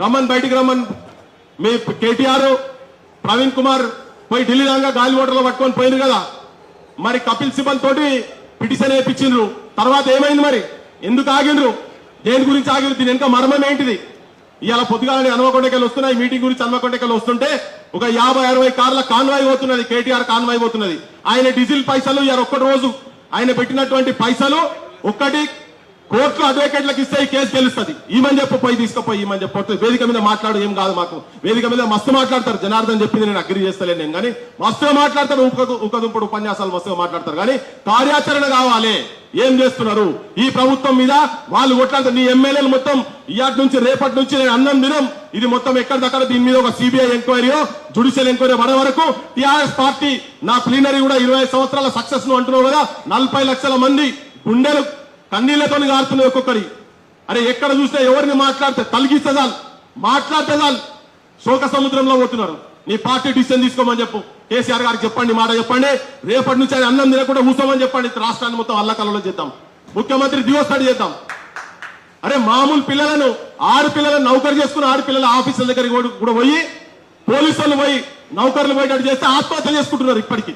రమ్మని బయటికి రమ్మని మీ కేటీఆర్ ప్రవీణ్ కుమార్ పోయి ఢిల్లీ దాకా గాలి ఓటర్లో పట్టుకొని పోయింది కదా. మరి కపిల్ సిబల్ తోటి పిటిషన్ వేయించిండ్రు తర్వాత ఏమైంది మరి? ఎందుకు ఆగిండ్రు? దేని గురించి ఆగిండ్రు? దీని వెనుక మర్మం ఏంటిది? ఇవాళ పొద్దుగాలని హనుమకొండకెళ్ళి వస్తున్నాయి. మీటింగ్ గురించి హనుమకొండకెళ్ళి వస్తుంటే ఒక యాభై అరవై కార్ల కాన్వాయ్ పోతున్నది. కేటీఆర్ కాన్వాయ్ పోతున్నది. ఆయన డీజిల్ పైసలు ఇవాళ ఒక్కటి రోజు. ఆయన పెట్టినటువంటి పైసలు ఒక్కటి కోర్టులో అడ్వకేట్లకు ఇస్తే ఈ కేసు గెలుస్తుంది. ఈమని చెప్పు పోయి తీసుకుపోయి ఈమని చెప్పి వేదిక మీద మాట్లాడు ఏం కాదు మాకు. వేదిక మీద మస్తు మాట్లాడతారు. జనార్దన్ చెప్పింది నేను అగ్రి చేస్తలేను నేను కానీ మస్తుగా మాట్లాడతారు ఉకదుంపుడు ఉపన్యాసాలు మస్తుగా మాట్లాడతారు. కానీ కార్యాచరణ కావాలి. ఏం చేస్తున్నారు? ఈ ప్రభుత్వం మీద వాళ్ళు కొట్లాడుతారు. నీ ఎమ్మెల్యేలు మొత్తం ఇయాటి నుంచి రేపటి నుంచి నేను అన్నం దినం ఇది మొత్తం ఎక్కడిదక్కడ దీని మీద ఒక సిబిఐ ఎంక్వైరీయో జుడిషియల్ ఎంక్వైరీ పడే వరకు టిఆర్ఎస్ పార్టీ నా ప్లీనరీ కూడా ఇరవై సంవత్సరాల సక్సెస్ను అంటున్నావు కదా. నలభై లక్షల మంది గుండెలు కన్నీళ్ళతో గారుతున్నాయి ఒక్కొక్కరి అరే ఎక్కడ చూసినా ఎవరిని మాట్లాడితే తలిగిస్తే చాలు మాట్లాడితే చాలు శోక సముద్రంలో పోతున్నారు. నీ పార్టీ డిసిషన్ తీసుకోమని చెప్పు. కేసీఆర్ గారికి చెప్పండి మాట చెప్పండి. రేపటి నుంచి ఆయన అన్నం తినకుండా కూర్చోమని చెప్పండి. రాష్ట్రాన్ని మొత్తం అల్లకల్లో చేద్దాం. ముఖ్యమంత్రి దివోస్తాడు చేద్దాం. అరే మామూలు పిల్లలను ఆడపిల్లలను నౌకరు చేసుకుని ఆడపిల్లల ఆఫీసుల దగ్గరికి కూడా- పోయి పోలీసులు పోయి నౌకర్లు పోయేటట్టు చేస్తే ఆత్మహత్య చేసుకుంటున్నారు ఇప్పటికి.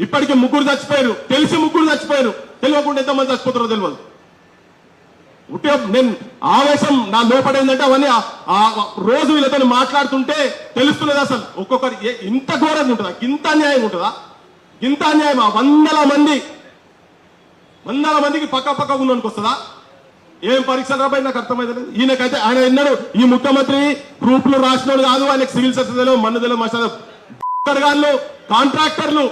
ఇప్పటికీ ముగ్గురు చచ్చిపోయారు. తెలిసి ముగ్గురు చచ్చిపోయారు. లేకుండా ఎంతమంది చచ్చిపోతారో తెలియదు ఉంటే నేను ఆవేశం నా లోపల ఏంటంటే అవన్నీ రోజు వీళ్ళతో మాట్లాడుతుంటే తెలుస్తున్నది అసలు. ఒక్కొక్కరు ఇంత ఘోరంగా ఉంటుందా? ఇంత అన్యాయం ఉంటుందా? ఇంత అన్యాయం వందల మంది వందల మందికి పక్క పక్క ఉన్నోనికి వస్తుందా? ఏం పరీక్షలు రాబోయి? నాకు అర్థమైతే ఈయనకైతే ఆయన ఎన్నడు ఈ ముఖ్యమంత్రి గ్రూపులు రాసినోడు కాదు ఆయనకు సివిల్ సర్వీస్ తెలియదు మన్ను తెలియదు మసాలా కాంట్రాక్టర్లు